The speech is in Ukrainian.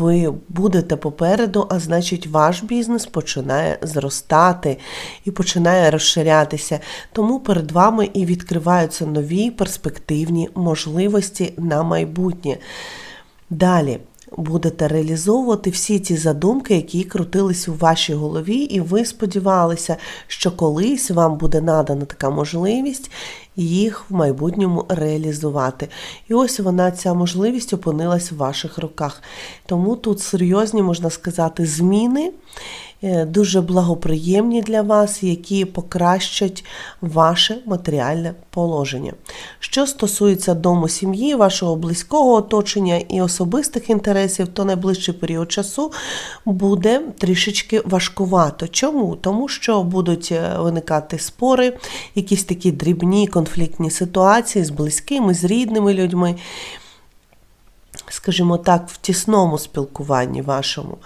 Ви будете попереду, а значить, ваш бізнес починає зростати і починає розширятися. Тому перед вами і відкриваються нові перспективні можливості на майбутнє. Далі будете реалізовувати всі ті задумки, які крутились у вашій голові, і ви сподівалися, що колись вам буде надана така можливість їх в майбутньому реалізувати. І ось вона, ця можливість, опинилась в ваших руках. Тому тут серйозні, можна сказати, зміни. Е, Дуже благоприємні для вас, які покращать ваше матеріальне положення. Що стосується дому сім'ї, вашого близького оточення і особистих інтересів, то найближчий період часу буде трішечки важкувато. Чому? Тому що будуть е, виникати спори, якісь такі дрібні конфліктні ситуації з близькими, з рідними людьми, скажімо так, в тісному спілкуванні вашому.